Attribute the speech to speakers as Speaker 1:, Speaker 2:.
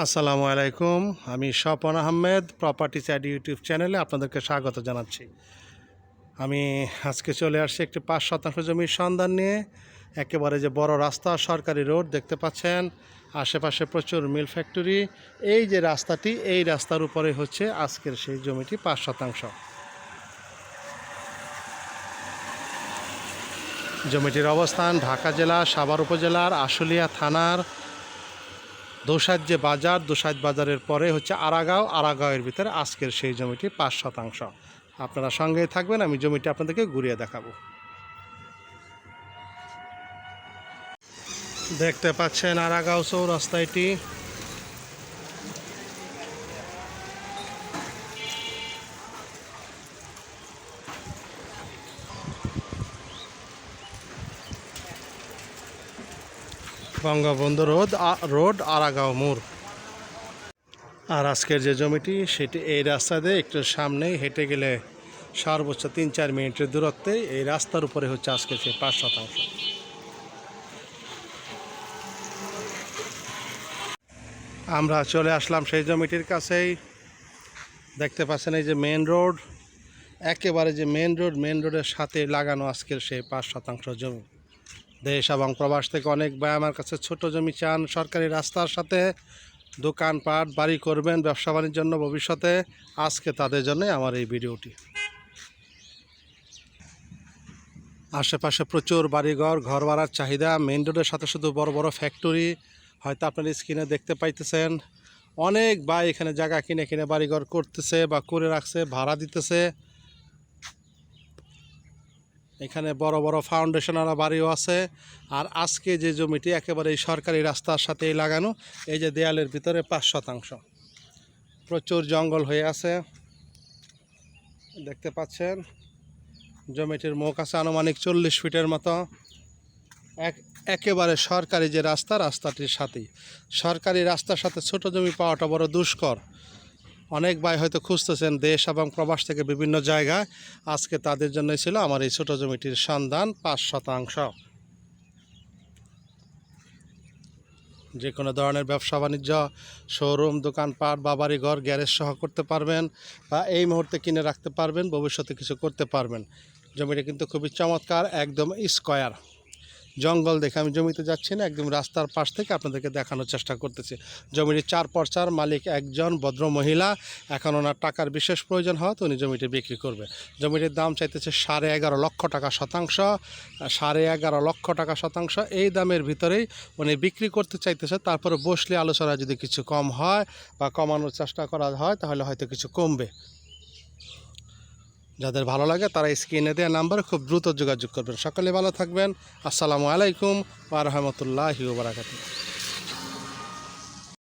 Speaker 1: আসসালামু আলাইকুম। আমি Swapan Ahmed property side YouTube চ্যানেলে আপনাদেরকে স্বাগত জানাচ্ছি। আমি আজকে চলে আসছি একটি পাঁচ শতাংশ জমির সন্ধান নিয়ে। একেবারে যে বড় রাস্তা, সরকারি রোড দেখতে পাচ্ছেন। আশেপাশে প্রচুর মিল ফ্যাক্টরি। এই যে রাস্তাটি, এই রাস্তার উপরে হচ্ছে আজকের সেই জমিটি পাঁচ শতাংশ। জমিটির অবস্থান ঢাকা জেলা, সাভার উপজেলার আশুলিয়া থানার দোসাদ যে বাজার দোসাদ বাজারের পরে হচ্ছে আরাগাঁও। আরাগাঁওয়ের ভিতরে আজকের সেই জমিটি পাঁচ শতাংশ। আপনারা সঙ্গে থাকবেন, আমি জমিটি আপনাদেরকে ঘুরিয়ে দেখাবো। দেখতে পাচ্ছেন আরাগাঁও চৌরাস্তা বঙ্গবন্ধু রোড রোড, আরাগাঁও মোড়। আর আজকের যে জমিটি, সেটি এই রাস্তা দিয়ে একটু সামনেই হেঁটে গেলে সর্বোচ্চ তিন চার মিনিটের দূরত্বে এই রাস্তার উপরে হচ্ছে আজকে সেই পাঁচ শতাংশ। আমরা চলে আসলাম সেই জমিটির কাছেই। দেখতে পাচ্ছেন এই যে মেন রোড, একেবারে যে মেন রোড মেন রোডের সাথে লাগানো আজকের সেই পাঁচ শতাংশ জমি। দেশ এবং প্রবাস থেকে অনেক ভাই আমার কাছে ছোট জমি চান, সরকারি রাস্তার সাথে দোকানপাট, বাড়ি করবেন, ব্যবসা জন্য ভবিষ্যতে। আজকে তাদের জন্য আমার এই ভিডিওটি। আশেপাশে প্রচুর বাড়িঘর ঘর ভাড়ার চাহিদা মেন রোডের সাথে শুধু বড় বড় ফ্যাক্টরি হয়তো আপনার স্ক্রিনে দেখতে পাইতেছেন। অনেক ভাই এখানে জায়গা কিনে কিনে বাড়িঘর করতেছে বা করে রাখছে, ভাড়া দিতেছে। এখানে বড় বড় ফাউন্ডেশনারা বাড়িও আছে। আর আজকে যে জমিটি একেবারে এই সরকারি রাস্তার সাথেই লাগানো, এই যে দেয়ালের ভিতরে পাঁচ শতাংশ। প্রচুর জঙ্গল হয়ে আছে। দেখতে পাচ্ছেন, জমিটির মুখ আছে আনুমানিক চল্লিশ ফিটের মতো। এক, একেবারে সরকারি যে রাস্তা, রাস্তাটির সাথেই। সরকারি রাস্তার সাথে ছোট জমি পাওয়াটা বড় দুষ্কর। অনেক ভাই হয়তো খুঁজতেছেন দেশ এবং প্রবাস থেকে বিভিন্ন জায়গায়। আজকে তাদের জন্যই ছিল আমার এই ছোট জমিটির সন্ধান, পাঁচ শতাংশ। যে কোনো ধরনের ব্যবসা বাণিজ্য, শোরুম, দোকানপাট বা বাড়িঘর গ্যারেজ সহ করতে পারবেন বা এই মুহূর্তে কিনে রাখতে পারবেন, ভবিষ্যতে কিছু করতে পারবেন। জমিটা কিন্তু খুবই চমৎকার, একদম স্কোয়ার। জঙ্গল দেখে আমি জমিতে যাচ্ছি না, একদম রাস্তার পাশ থেকে আপনাদেরকে দেখানোর চেষ্টা করতেছি। জমিটির চার পর্চার মালিক একজন ভদ্র মহিলা, এখন ওনার টাকার বিশেষ প্রয়োজন হওয়া তো উনি জমিটি বিক্রি করবে। জমিটির দাম চাইতেছে সাড়ে এগারো লক্ষ টাকা শতাংশ, সাড়ে এগারো লক্ষ টাকা শতাংশ। এই দামের ভিতরেই উনি বিক্রি করতে চাইতেছে, তারপরে বসলে আলোচনা যদি কিছু কম হয় বা কমানোর চেষ্টা করা হয়, তাহলে হয়তো কিছু কমবে। যাদের ভালো লাগে তারা স্ক্রিনে দেওয়া নাম্বারে খুব দ্রুত যোগাযোগ করবেন। সকলে ভালো থাকবেন। আসসালামু আলাইকুম ওয়া বারাকাতুহু।